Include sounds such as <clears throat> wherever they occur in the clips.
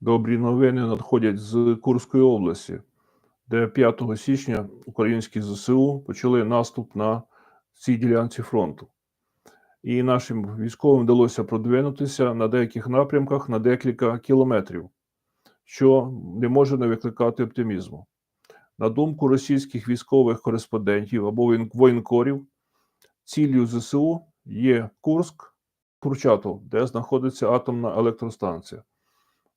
Добрі новини надходять з Курської області, де 5 січня українські ЗСУ почали наступ на цій ділянці фронту. І нашим військовим вдалося продвинутися на деяких напрямках на декілька кілометрів, що не може не викликати оптимізму. На думку російських військових кореспондентів або воєнкорів, ціллю ЗСУ є Курск, Курчатов, де знаходиться атомна електростанція.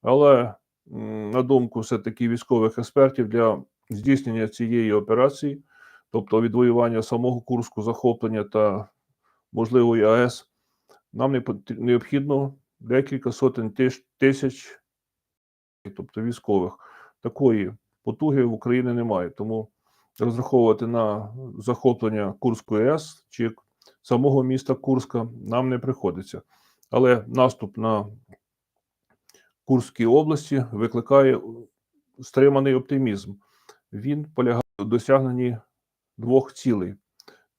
Але, на думку все-таки військових експертів, для здійснення цієї операції, тобто відвоювання самого Курську, захоплення та можливої АЕС, нам необхідно декілька сотень тисяч, тобто військових. Такої потуги в Україні немає. Тому розраховувати на захоплення Курської АЕС чи самого міста Курська нам не приходиться. Але наступ на Курській області викликає стриманий оптимізм. Він полягає в досягненні двох цілей: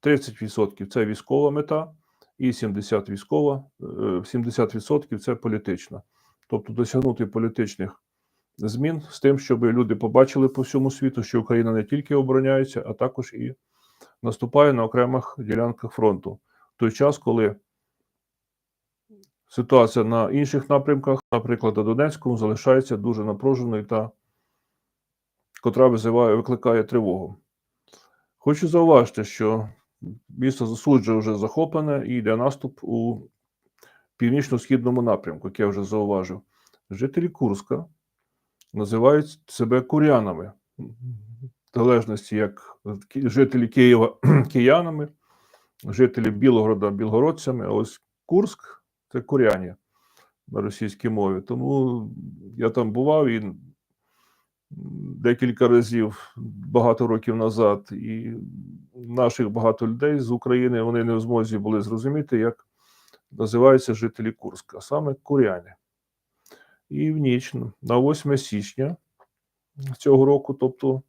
30% це військова мета, і 70% військова, е, 70% це політична. Тобто досягнути політичних змін з тим, щоб люди побачили по всьому світу, що Україна не тільки обороняється, а також і наступає на окремих ділянках фронту. В той час, коли ситуація на інших напрямках, наприклад, на Донецькому, залишається дуже напруженою та котра визиває, викликає тривогу. Хочу зауважити, що місто засуджує вже захоплене і йде наступ у північно-східному напрямку, як я вже зауважив. Жителі Курська називають себе курянами, в залежності як жителі Києва <clears throat> киянами, жителі Білогорода білгородцями, а ось Курск це куряні на російській мові. Тому я там бував і декілька разів багато років назад, і наших багато людей з України вони не в змозі були зрозуміти, як називаються жителі Курська, саме куряни. І в ніч на 8 січня цього року, тобто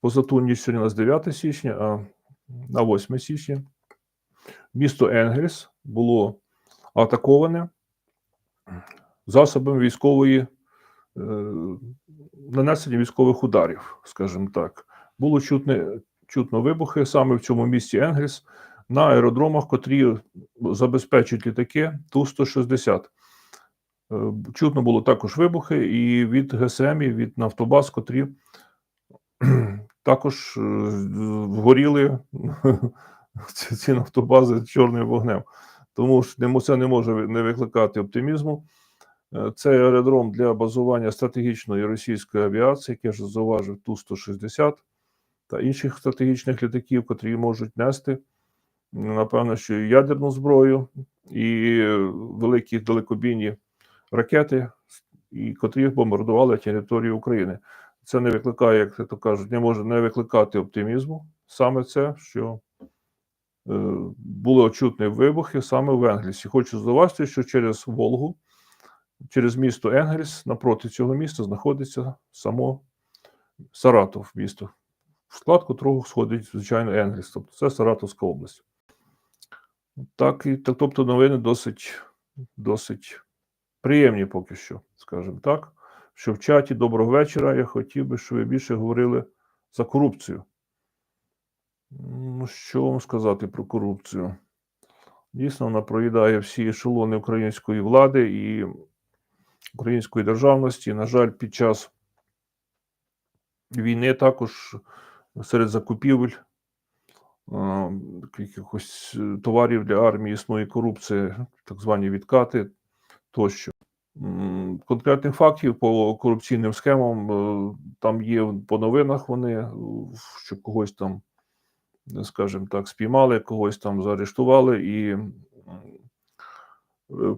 позату ніч сьогодні у нас 9 січня, а на 8 січня місто Енгельс було атаковане засобами військової е, нанесення військових ударів, скажімо так. Було чутне, чутно вибухи саме в цьому місті Енгельс на аеродромах, котрі забезпечують літаки Ту-160. Е, Чутно було також вибухи і від ГСМ, і від Нафтобаз, котрі <clears throat> також е, вгоріли <laughs> ці ці нафтобази чорним вогнем. Тому ж це не може не викликати оптимізму. Е, Це аеродром для базування стратегічної російської авіації, як я вже зауважив, Ту-160 та інших стратегічних літаків, котрі можуть нести, напевно, що ядерну зброю, і великі далекобійні ракети, і котрі бомбардували територію України. Це не викликає, як то кажуть, не може не викликати оптимізму. Саме це, що були чутні вибухи саме в Енгельсі. Хочу зауважити, що через Волгу, через місто Енгельс, напроти цього міста знаходиться само Саратов місто, в склад котрого входить, звичайно, Енгельс. Тобто це Саратовська область. Так, і так, тобто новини досить, досить приємні поки що, скажімо так. Що в чаті доброго вечора. Я хотів би, щоб ви більше говорили за корупцію. Ну, що вам сказати про корупцію? Дійсно, вона проїдає всі ешелони української влади і української державності. На жаль, під час війни також серед закупівель якихось е, товарів для армії існує корупція, так звані відкати тощо. Конкретних фактів по корупційним схемам е, там є по новинах вони, е, що когось там, скажімо так, спіймали, когось там заарештували і е,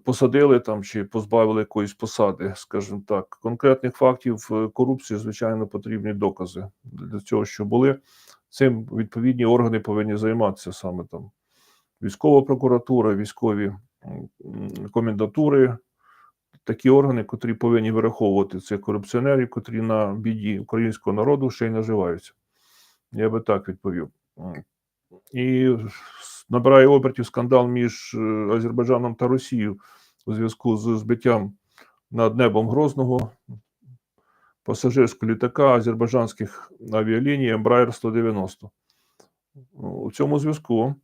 посадили там чи позбавили якоїсь посади, скажімо так. Конкретних фактів е, корупції, звичайно, потрібні докази для цього, що були. Цим відповідні органи повинні займатися саме там. Військова прокуратура, військові комендатури, такі органи, котрі повинні вираховувати цих корупціонерів, котрі на біді українського народу ще й наживаються. Я би так відповів. І набирає обертів скандал між е, Азербайджаном та Росією у зв'язку з збиттям над небом Грозного пасажирського літака азербайджанських авіаліній Embraer 190. У цьому зв'язку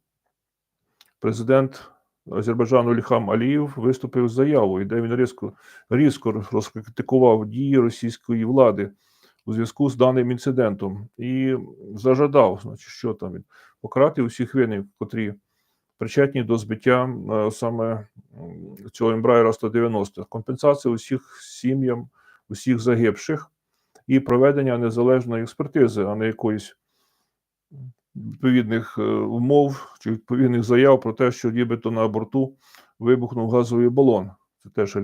президент Азербайджану Ільхам Алієв виступив з заявою, де він різко, різко розкритикував дії російської влади у зв'язку з даним інцидентом і зажадав, значить, що там він покарати усіх винних, котрі причетні до збиття е, саме цього Embraer 190. Компенсація усіх сім'ям, усіх загибших і проведення незалежної експертизи, а не якоїсь відповідних е, умов чи відповідних заяв про те, що нібито на борту вибухнув газовий балон. Це теж е,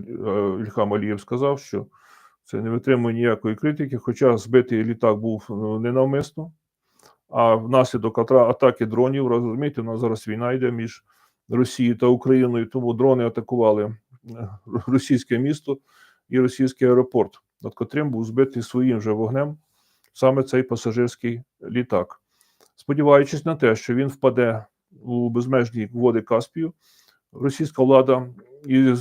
Ільхам Алієв сказав, що це не витримує ніякої критики, хоча збитий літак був е, ненавмисно, а внаслідок атаки дронів, розумієте, у нас зараз війна йде між Росією та Україною, тому дрони атакували е, російське місто і російський аеропорт, над котрим був збитий своїм же вогнем саме цей пасажирський літак. Сподіваючись на те, що він впаде у безмежні води Каспію, російська влада і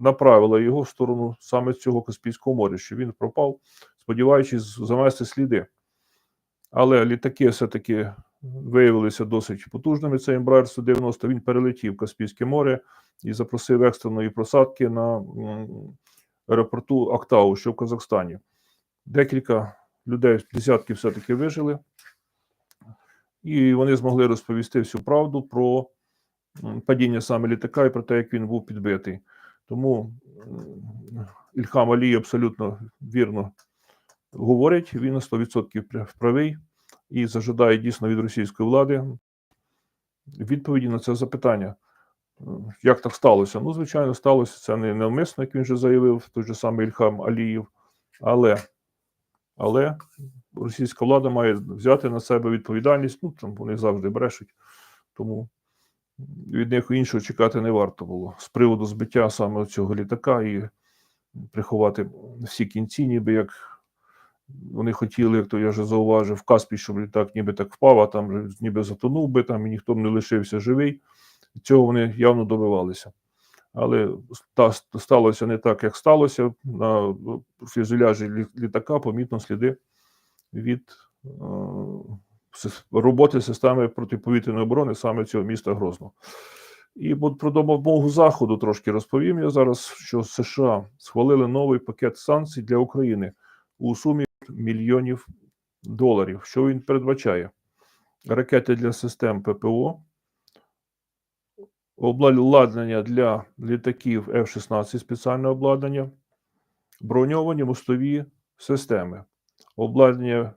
направила його в сторону саме цього Каспійського моря, що він пропав, сподіваючись замести сліди. Але літаки все-таки виявилися досить потужними. Цей Embraer 190 він перелетів Каспійське море і запросив екстреної просадки на аеропорту Актау, що в Казахстані. Декілька людей, десятки все-таки вижили, і вони змогли розповісти всю правду про падіння саме літака і про те, як він був підбитий. Тому Ільхам Алій абсолютно вірно говорить, він на 100% правий і зажадає дійсно від російської влади відповіді на це запитання. Як так сталося? Ну, звичайно, сталося це не навмисно, як він вже заявив, той же самий Ільхам Алієв. Але, але російська влада має взяти на себе відповідальність. Ну, там вони завжди брешуть. Тому від них іншого чекати не варто було з приводу збиття саме цього літака і приховати всі кінці, ніби як вони хотіли, як то я вже зауважив, в Каспі, щоб літак ніби так впав, а там ніби затонув би, там і ніхто не лишився живий. Цього вони явно добивалися. Але ста- сталося не так, як сталося. На фюзеляжі літака помітно сліди від е, роботи системи протиповітряної оборони саме цього міста Грозного. І про допомогу Заходу трошки розповім я зараз, що США схвалили новий пакет санкцій для України у сумі мільйонів доларів. Що він передбачає? Ракети для систем ППО, обладнання для літаків F-16 спеціальне обладнання, броньовані мостові системи, обладнання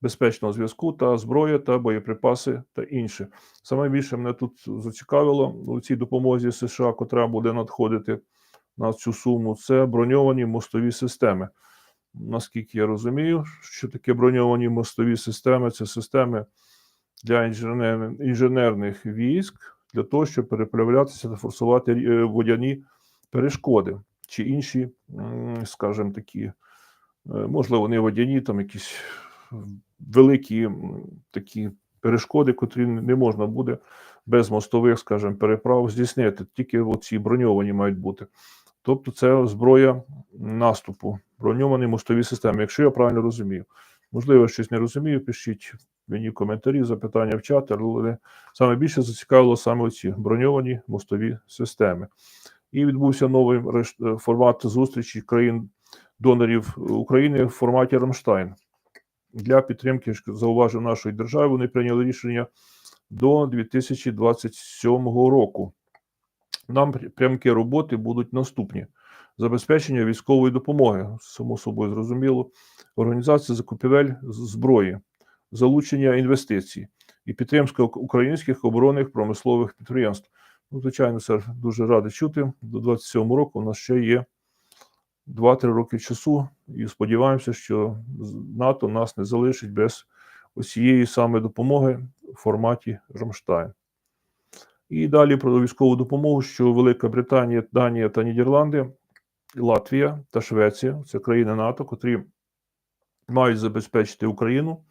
безпечного зв'язку та зброя та боєприпаси та інше. Саме більше мене тут зацікавило у цій допомозі США, котра буде надходити на цю суму, це броньовані мостові системи. Наскільки я розумію, що таке броньовані мостові системи це системи для інженерних військ для того, щоб переправлятися та форсувати е, водяні перешкоди чи інші, скажімо, такі, е, можливо, не водяні, там якісь великі такі перешкоди, котрі не можна буде без мостових, скажімо, переправ здійснити. Тільки оці броньовані мають бути. Тобто, це зброя наступу, броньовані мостові системи, якщо я правильно розумію. Можливо, щось не розумію, пишіть мені коментарі, запитання в чат, але саме більше зацікавило саме ці броньовані мостові системи. І відбувся новий е, формат зустрічі країн донорів України в форматі Рамштайн. Для підтримки ж зауважив нашої держави. Вони прийняли рішення до 2027 року. Нам пря- прямки роботи будуть наступні: забезпечення військової допомоги, само собою зрозуміло, організація закупівель зброї, залучення інвестицій і підтримка українських оборонних промислових підприємств. Ну, звичайно, це дуже радий чути. До 27 року у нас ще є 2-3 роки часу, і сподіваємося, що НАТО нас не залишить без усієї саме допомоги в форматі Рамштайн. І далі про військову допомогу, що Велика Британія, Данія та Нідерланди, Латвія та Швеція це країни НАТО, котрі мають забезпечити Україну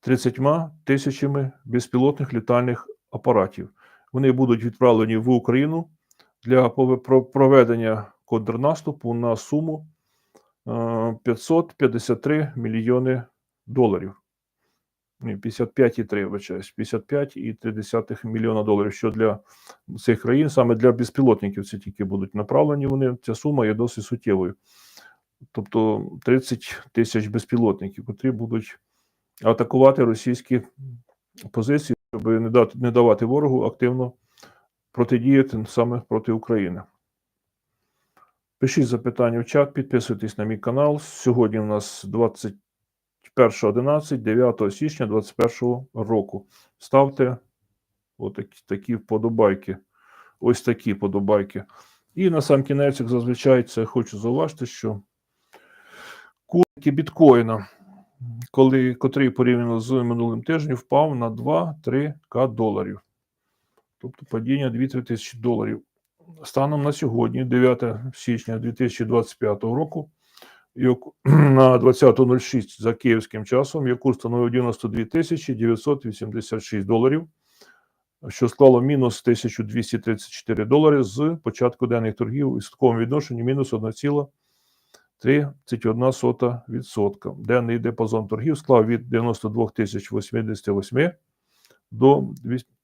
30 тисячами безпілотних літальних апаратів. Вони будуть відправлені в Україну для проведення контрнаступу на суму е, 553 мільйони доларів. Ні, 55,3, вибачаюсь, 55,3 мільйона доларів, що для цих країн, саме для безпілотників, це тільки будуть направлені вони. Ця сума є досить суттєвою. Тобто 30 тисяч безпілотників, котрі будуть атакувати російські позиції, щоб не, дати, не давати ворогу активно протидіяти саме проти України. Пишіть запитання в чат, підписуйтесь на мій канал. Сьогодні у нас 21.11, 9 січня 2021 року. Ставте отакі такі вподобайки. Ось такі подобайки. І на сам кінець, як зазвичай, це хочу зауважити, що курки біткоїна, коли, котрий порівняно з минулим тижнем, впав на 2-3 к доларів. Тобто падіння 2-3 тисячі доларів. Станом на сьогодні, 9 січня 2025 року, <clears throat> на 20.06 за київським часом, його курс становив 92 тисячі 986 доларів, що склало мінус 1234 долари з початку денних торгів у відсотковому відношенні мінус 1,31%. Денний діапазон торгів склав від 92 тисяч 88 до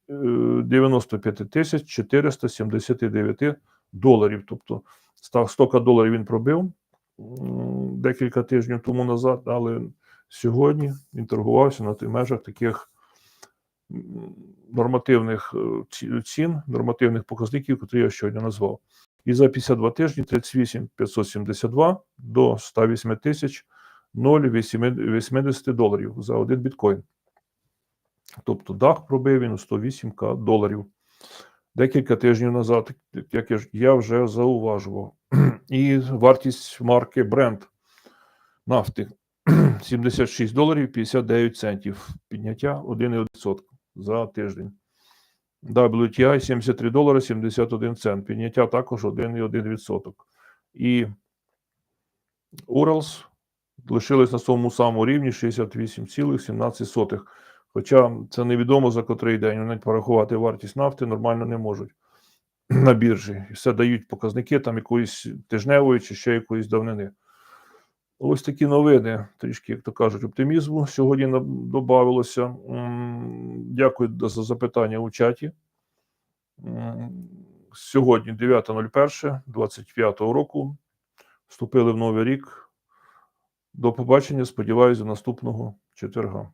95 тисяч 479 доларів. Тобто 100 доларів він пробив декілька тижнів тому назад, але сьогодні він торгувався на тих межах таких нормативних е, цін, нормативних показників, які я щойно назвав. І за 52 тижні 38 572 до 108 тисяч 0,80 доларів за один біткоін. Тобто дах пробив він у 108к доларів. Декілька тижнів назад, як я вже зауважував. <clears throat> І вартість марки Brent нафти <clears throat> 76 доларів 59 центів. Підняття 1,1% за тиждень. WTI 73 долари 71 цент. Підняття також 1,1%. І Уралс лишились на тому самому рівні 68,17. Хоча це невідомо за котрий день. Вони порахувати вартість нафти нормально не можуть <clears throat> на біржі. І все дають показники там якоїсь тижневої чи ще якоїсь давнини. Ось такі новини, трішки, як то кажуть, оптимізму сьогодні додавалося. Дякую за запитання у чаті. Сьогодні 9.01.25 року. Вступили в новий рік. До побачення. Сподіваюся, наступного четверга.